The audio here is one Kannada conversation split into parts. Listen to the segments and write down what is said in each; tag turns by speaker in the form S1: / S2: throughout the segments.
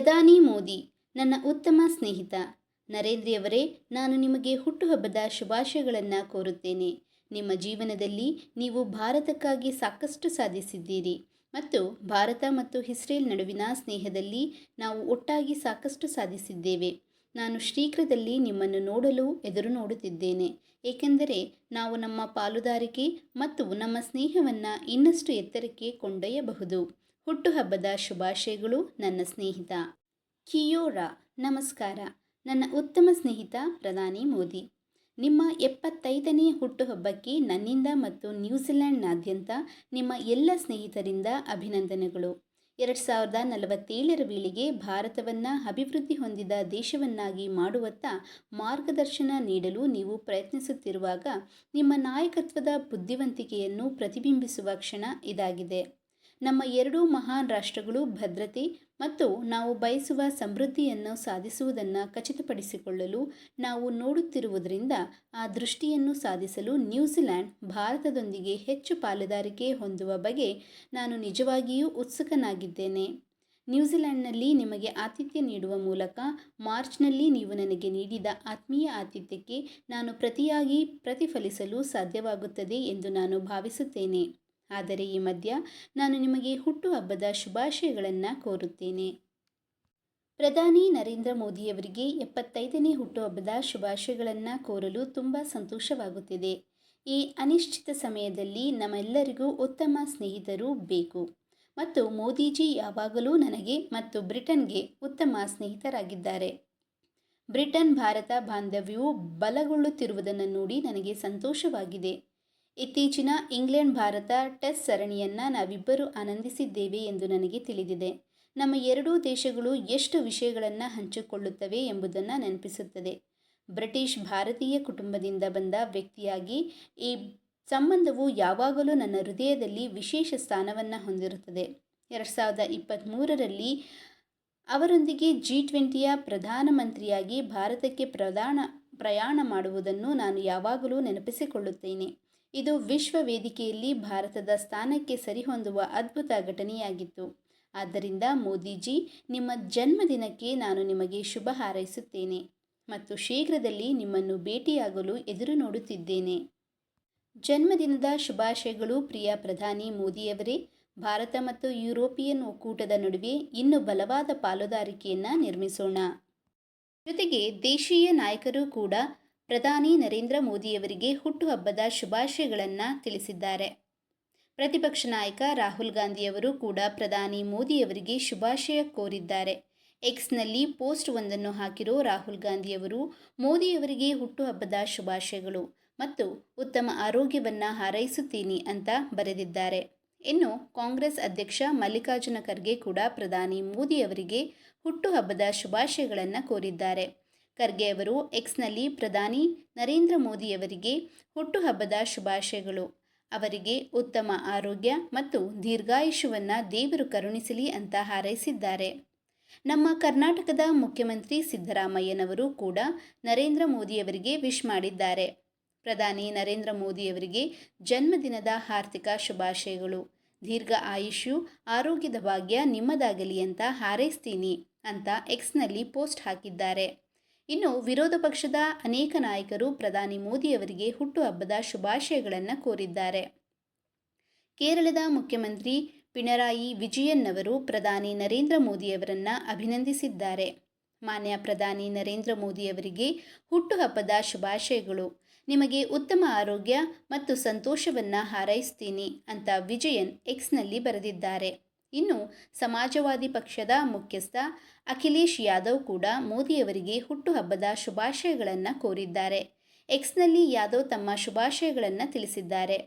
S1: ಪ್ರಧಾನಿ ಮೋದಿ, ನನ್ನ ಉತ್ತಮ ಸ್ನೇಹಿತ. ನರೇಂದ್ರಿಯವರೇ, ನಾನು ನಿಮಗೆ ಹುಟ್ಟುಹಬ್ಬದ ಶುಭಾಶಯಗಳನ್ನು ಕೋರುತ್ತೇನೆ. ನಿಮ್ಮ ಜೀವನದಲ್ಲಿ ನೀವು ಭಾರತಕ್ಕಾಗಿ ಸಾಕಷ್ಟು ಸಾಧಿಸಿದ್ದೀರಿ. ಮತ್ತು ಭಾರತ ಮತ್ತು ಇಸ್ರೇಲ್ ನಡುವಿನ ಸ್ನೇಹದಲ್ಲಿ ನಾವು ಒಟ್ಟಾಗಿ ಸಾಕಷ್ಟು ಸಾಧಿಸಿದ್ದೇವೆ. ನಾನು ಶೀಘ್ರದಲ್ಲಿ ನಿಮ್ಮನ್ನು ನೋಡಲು ಎದುರು ನೋಡುತ್ತಿದ್ದೇನೆ. ಏಕೆಂದರೆ ನಾವು ನಮ್ಮ ಪಾಲುದಾರಿಕೆ ಮತ್ತು ನಮ್ಮ ಸ್ನೇಹವನ್ನು ಇನ್ನಷ್ಟು ಎತ್ತರಕ್ಕೆ ಕೊಂಡೊಯ್ಯಬಹುದು. ಹುಟ್ಟುಹಬ್ಬದ ಶುಭಾಶಯಗಳು ನನ್ನ ಸ್ನೇಹಿತ ಕಿಯೋರಾ. ನಮಸ್ಕಾರ. ನನ್ನ ಉತ್ತಮ ಸ್ನೇಹಿತ ಪ್ರಧಾನಿ ಮೋದಿ. ನಿಮ್ಮ ಎಪ್ಪತ್ತೈದನೇ ಹುಟ್ಟುಹಬ್ಬಕ್ಕೆ ನನ್ನಿಂದ ಮತ್ತು ನ್ಯೂಜಿಲೆಂಡ್ನಾದ್ಯಂತ ನಿಮ್ಮ ಎಲ್ಲ ಸ್ನೇಹಿತರಿಂದ ಅಭಿನಂದನೆಗಳು. ಎರಡು ಸಾವಿರದ ನಲವತ್ತೇಳರ ವೇಳೆಗೆ ಭಾರತವನ್ನು ಅಭಿವೃದ್ಧಿ ಹೊಂದಿದ ದೇಶವನ್ನಾಗಿ ಮಾಡುವತ್ತ ಮಾರ್ಗದರ್ಶನ ನೀಡಲು ನೀವು ಪ್ರಯತ್ನಿಸುತ್ತಿರುವಾಗ ನಿಮ್ಮ ನಾಯಕತ್ವದ ಬುದ್ಧಿವಂತಿಕೆಯನ್ನು ಪ್ರತಿಬಿಂಬಿಸುವ ಕ್ಷಣ ಇದಾಗಿದೆ. ನಮ್ಮ ಎರಡೂ ಮಹಾನ್ ರಾಷ್ಟ್ರಗಳು ಭದ್ರತೆ ಮತ್ತು ನಾವು ಬಯಸುವ ಸಮೃದ್ಧಿಯನ್ನು ಸಾಧಿಸುವುದನ್ನು ಖಚಿತಪಡಿಸಿಕೊಳ್ಳಲು ನಾವು ನೋಡುತ್ತಿರುವುದರಿಂದ ಆ ದೃಷ್ಟಿಯನ್ನು ಸಾಧಿಸಲು ನ್ಯೂಜಿಲ್ಯಾಂಡ್ ಭಾರತದೊಂದಿಗೆ ಹೆಚ್ಚು ಪಾಲುದಾರಿಕೆ ಹೊಂದುವ ಬಗ್ಗೆ ನಾನು ನಿಜವಾಗಿಯೂ ಉತ್ಸುಕನಾಗಿದ್ದೇನೆ. ನ್ಯೂಜಿಲ್ಯಾಂಡ್ನಲ್ಲಿ ನಿಮಗೆ ಆತಿಥ್ಯ ನೀಡುವ ಮೂಲಕ ಮಾರ್ಚ್ನಲ್ಲಿ ನೀವು ನನಗೆ ನೀಡಿದ ಆತ್ಮೀಯ ಆತಿಥ್ಯಕ್ಕೆ ನಾನು ಪ್ರತಿಯಾಗಿ ಪ್ರತಿಫಲಿಸಲು ಸಾಧ್ಯವಾಗುತ್ತದೆ ಎಂದು ನಾನು ಭಾವಿಸುತ್ತೇನೆ. ಆದರೆ ಈ ಮಧ್ಯ ನಾನು ನಿಮಗೆ ಹುಟ್ಟುಹಬ್ಬದ ಶುಭಾಶಯಗಳನ್ನು ಕೋರುತ್ತೇನೆ. ಪ್ರಧಾನಿ ನರೇಂದ್ರ ಮೋದಿಯವರಿಗೆ ಎಪ್ಪತ್ತೈದನೇ ಹುಟ್ಟುಹಬ್ಬದ ಶುಭಾಶಯಗಳನ್ನು ಕೋರಲು ತುಂಬ ಸಂತೋಷವಾಗುತ್ತಿದೆ. ಈ ಅನಿಶ್ಚಿತ ಸಮಯದಲ್ಲಿ ನಮ್ಮೆಲ್ಲರಿಗೂ ಉತ್ತಮ ಸ್ನೇಹಿತರು ಬೇಕು. ಮತ್ತು ಮೋದಿಜಿ ಯಾವಾಗಲೂ ನನಗೆ ಮತ್ತು ಬ್ರಿಟನ್ಗೆ ಉತ್ತಮ ಸ್ನೇಹಿತರಾಗಿದ್ದಾರೆ. ಬ್ರಿಟನ್ ಭಾರತ ಬಾಂಧವ್ಯವು ಬಲಗೊಳ್ಳುತ್ತಿರುವುದನ್ನು ನೋಡಿ ನನಗೆ ಸಂತೋಷವಾಗಿದೆ. ಇತ್ತೀಚಿನ ಇಂಗ್ಲೆಂಡ್ ಭಾರತ ಟೆಸ್ಟ್ ಸರಣಿಯನ್ನು ನಾವಿಬ್ಬರೂ ಆನಂದಿಸಿದ್ದೇವೆ ಎಂದು ನನಗೆ ತಿಳಿದಿದೆ. ನಮ್ಮ ಎರಡೂ ದೇಶಗಳು ಎಷ್ಟು ವಿಷಯಗಳನ್ನು ಹಂಚಿಕೊಳ್ಳುತ್ತವೆ ಎಂಬುದನ್ನು ನೆನಪಿಸುತ್ತದೆ. ಬ್ರಿಟಿಷ್ ಭಾರತೀಯ ಕುಟುಂಬದಿಂದ ಬಂದ ವ್ಯಕ್ತಿಯಾಗಿ ಈ ಸಂಬಂಧವು ಯಾವಾಗಲೂ ನನ್ನ ಹೃದಯದಲ್ಲಿ ವಿಶೇಷ ಸ್ಥಾನವನ್ನು ಹೊಂದಿರುತ್ತದೆ. ಎರಡು ಸಾವಿರದ ಇಪ್ಪತ್ತ್ಮೂರರಲ್ಲಿ ಅವರೊಂದಿಗೆ ಜಿ ಟ್ವೆಂಟಿಯ ಪ್ರಧಾನಮಂತ್ರಿಯಾಗಿ ಭಾರತಕ್ಕೆ ಪ್ರಧಾನ ಪ್ರಯಾಣ ಮಾಡುವುದನ್ನು ನಾನು ಯಾವಾಗಲೂ ನೆನಪಿಸಿಕೊಳ್ಳುತ್ತೇನೆ. ಇದು ವಿಶ್ವ ವೇದಿಕೆಯಲ್ಲಿ ಭಾರತದ ಸ್ಥಾನಕ್ಕೆ ಸರಿಹೊಂದುವ ಅದ್ಭುತ ಘಟನೆಯಾಗಿತ್ತು. ಆದ್ದರಿಂದ ಮೋದಿಜಿ, ನಿಮ್ಮ ಜನ್ಮದಿನಕ್ಕೆ ನಾನು ನಿಮಗೆ ಶುಭ ಹಾರೈಸುತ್ತೇನೆ ಮತ್ತು ಶೀಘ್ರದಲ್ಲಿ ನಿಮ್ಮನ್ನು ಭೇಟಿಯಾಗಲು ಎದುರು ನೋಡುತ್ತಿದ್ದೇನೆ. ಜನ್ಮದಿನದ ಶುಭಾಶಯಗಳು ಪ್ರಿಯ ಪ್ರಧಾನಿ ಮೋದಿಯವರೇ. ಭಾರತ ಮತ್ತು ಯುರೋಪಿಯನ್ ಒಕ್ಕೂಟದ ನಡುವೆ ಇನ್ನೂ ಬಲವಾದ ಪಾಲುದಾರಿಕೆಯನ್ನು ನಿರ್ಮಿಸೋಣ. ಜೊತೆಗೆ ದೇಶೀಯ ನಾಯಕರು ಕೂಡ ಪ್ರಧಾನಿ ನರೇಂದ್ರ ಮೋದಿಯವರಿಗೆ ಹುಟ್ಟುಹಬ್ಬದ ಶುಭಾಶಯಗಳನ್ನು ತಿಳಿಸಿದ್ದಾರೆ. ಪ್ರತಿಪಕ್ಷ ನಾಯಕ ರಾಹುಲ್ ಗಾಂಧಿಯವರು ಕೂಡ ಪ್ರಧಾನಿ ಮೋದಿಯವರಿಗೆ ಶುಭಾಶಯ ಕೋರಿದ್ದಾರೆ. ಎಕ್ಸ್ನಲ್ಲಿ ಪೋಸ್ಟ್ ಒಂದನ್ನು ಹಾಕಿರೋ ರಾಹುಲ್ ಗಾಂಧಿಯವರು ಮೋದಿಯವರಿಗೆ ಹುಟ್ಟುಹಬ್ಬದ ಶುಭಾಶಯಗಳು ಮತ್ತು ಉತ್ತಮ ಆರೋಗ್ಯವನ್ನು ಹಾರೈಸುತ್ತೀನಿ ಅಂತ ಬರೆದಿದ್ದಾರೆ. ಇನ್ನು ಕಾಂಗ್ರೆಸ್ ಅಧ್ಯಕ್ಷ ಮಲ್ಲಿಕಾರ್ಜುನ ಖರ್ಗೆ ಕೂಡ ಪ್ರಧಾನಿ ಮೋದಿಯವರಿಗೆ ಹುಟ್ಟುಹಬ್ಬದ ಶುಭಾಶಯಗಳನ್ನು ಕೋರಿದ್ದಾರೆ. ಖರ್ಗೆ ಅವರು ಎಕ್ಸ್ನಲ್ಲಿ ಪ್ರಧಾನಿ ನರೇಂದ್ರ ಮೋದಿಯವರಿಗೆ ಹುಟ್ಟುಹಬ್ಬದ ಶುಭಾಶಯಗಳು. ಅವರಿಗೆ ಉತ್ತಮ ಆರೋಗ್ಯ ಮತ್ತು ದೀರ್ಘಾಯುಷ್ಯವನ್ನು ದೇವರು ಕರುಣಿಸಲಿ ಅಂತ ಹಾರೈಸಿದ್ದಾರೆ. ನಮ್ಮ ಕರ್ನಾಟಕದ ಮುಖ್ಯಮಂತ್ರಿ ಸಿದ್ದರಾಮಯ್ಯನವರು ಕೂಡ ನರೇಂದ್ರ ಮೋದಿಯವರಿಗೆ ವಿಶ್ ಮಾಡಿದ್ದಾರೆ. ಪ್ರಧಾನಿ ನರೇಂದ್ರ ಮೋದಿಯವರಿಗೆ ಜನ್ಮದಿನದ ಆರ್ಥಿಕ ಶುಭಾಶಯಗಳು. ದೀರ್ಘ ಆಯುಷ್ಯು ಆರೋಗ್ಯದ ಭಾಗ್ಯ ನಿಮ್ಮದಾಗಲಿ ಅಂತ ಹಾರೈಸ್ತೀನಿ ಅಂತ ಎಕ್ಸ್ನಲ್ಲಿ ಪೋಸ್ಟ್ ಹಾಕಿದ್ದಾರೆ. ಇನ್ನು ವಿರೋಧ ಪಕ್ಷದ ಅನೇಕ ನಾಯಕರು ಪ್ರಧಾನಿ ಮೋದಿಯವರಿಗೆ ಹುಟ್ಟುಹಬ್ಬದ ಶುಭಾಶಯಗಳನ್ನು ಕೋರಿದ್ದಾರೆ. ಕೇರಳದ ಮುಖ್ಯಮಂತ್ರಿ ಪಿಣರಾಯಿ ವಿಜಯನ್ ಅವರು ಪ್ರಧಾನಿ ನರೇಂದ್ರ ಮೋದಿಯವರನ್ನು ಅಭಿನಂದಿಸಿದ್ದಾರೆ. ಮಾನ್ಯ ಪ್ರಧಾನಿ ನರೇಂದ್ರ ಮೋದಿಯವರಿಗೆ ಹುಟ್ಟುಹಬ್ಬದ ಶುಭಾಶಯಗಳು. ನಿಮಗೆ ಉತ್ತಮ ಆರೋಗ್ಯ ಮತ್ತು ಸಂತೋಷವನ್ನು ಹಾರೈಸ್ತೀನಿ ಅಂತ ವಿಜಯನ್ ಎಕ್ಸ್ನಲ್ಲಿ ಬರೆದಿದ್ದಾರೆ. ಇನ್ನು ಸಮಾಜವಾದಿ ಪಕ್ಷದ ಮುಖ್ಯಸ್ಥ ಅಖಿಲೇಶ್ ಯಾದವ್ ಕೂಡ ಮೋದಿಯವರಿಗೆ ಹುಟ್ಟುಹಬ್ಬದ ಶುಭಾಶಯಗಳನ್ನು ಕೋರಿದ್ದಾರೆ. ಎಕ್ಸ್ನಲ್ಲಿ ಯಾದವ್ ತಮ್ಮ ಶುಭಾಶಯಗಳನ್ನು ತಿಳಿಸಿದ್ದಾರೆ.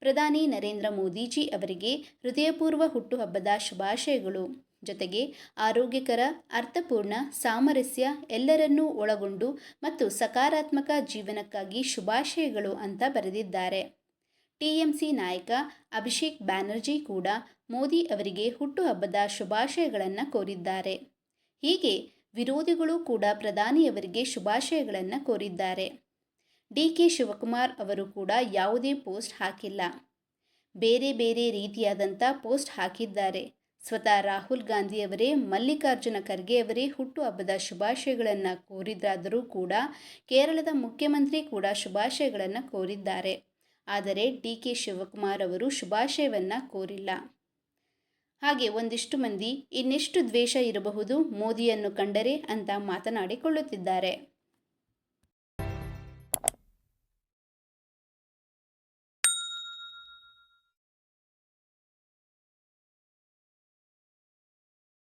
S1: ಪ್ರಧಾನಿ ನರೇಂದ್ರ ಮೋದಿಜಿ ಅವರಿಗೆ ಹೃದಯಪೂರ್ವ ಹುಟ್ಟುಹಬ್ಬದ ಶುಭಾಶಯಗಳು. ಜೊತೆಗೆ ಆರೋಗ್ಯಕರ, ಅರ್ಥಪೂರ್ಣ, ಸಾಮರಸ್ಯ ಎಲ್ಲರನ್ನೂ ಒಳಗೊಂಡು ಮತ್ತು ಸಕಾರಾತ್ಮಕ ಜೀವನಕ್ಕಾಗಿ ಶುಭಾಶಯಗಳು ಅಂತ ಬರೆದಿದ್ದಾರೆ. ಟಿಎಂಸಿ ನಾಯಕ ಅಭಿಷೇಕ್ ಬ್ಯಾನರ್ಜಿ ಕೂಡ ಮೋದಿ ಅವರಿಗೆ ಹುಟ್ಟುಹಬ್ಬದ ಶುಭಾಶಯಗಳನ್ನು ಕೋರಿದ್ದಾರೆ. ಹೀಗೆ ವಿರೋಧಿಗಳು ಕೂಡ ಪ್ರಧಾನಿಯವರಿಗೆ ಶುಭಾಶಯಗಳನ್ನು ಕೋರಿದ್ದಾರೆ. ಡಿ ಕೆ ಶಿವಕುಮಾರ್ ಅವರು ಕೂಡ ಯಾವುದೇ ಪೋಸ್ಟ್ ಹಾಕಿಲ್ಲ. ಬೇರೆ ಬೇರೆ ರೀತಿಯಾದಂಥ ಪೋಸ್ಟ್ ಹಾಕಿದ್ದಾರೆ. ಸ್ವತಃ ರಾಹುಲ್ ಗಾಂಧಿಯವರೇ ಮಲ್ಲಿಕಾರ್ಜುನ ಖರ್ಗೆಯವರೇ ಹುಟ್ಟುಹಬ್ಬದ ಶುಭಾಶಯಗಳನ್ನು ಕೋರಿದ್ದಾದರೂ ಕೂಡ ಕೇರಳದ ಮುಖ್ಯಮಂತ್ರಿ ಕೂಡ ಶುಭಾಶಯಗಳನ್ನು ಕೋರಿದ್ದಾರೆ. ಆದರೆ ಡಿ ಕೆ ಶಿವಕುಮಾರ್ ಅವರು ಶುಭಾಶಯವನ್ನು ಕೋರಿಲ್ಲ. ಹಾಗೆ ಒಂದಿಷ್ಟು ಮಂದಿ ಇನ್ನೆಷ್ಟು ದ್ವೇಷ ಇರಬಹುದು ಮೋದಿಯನ್ನು ಕಂಡರೆ ಅಂತ ಮಾತನಾಡಿಕೊಳ್ಳುತ್ತಿದ್ದಾರೆ.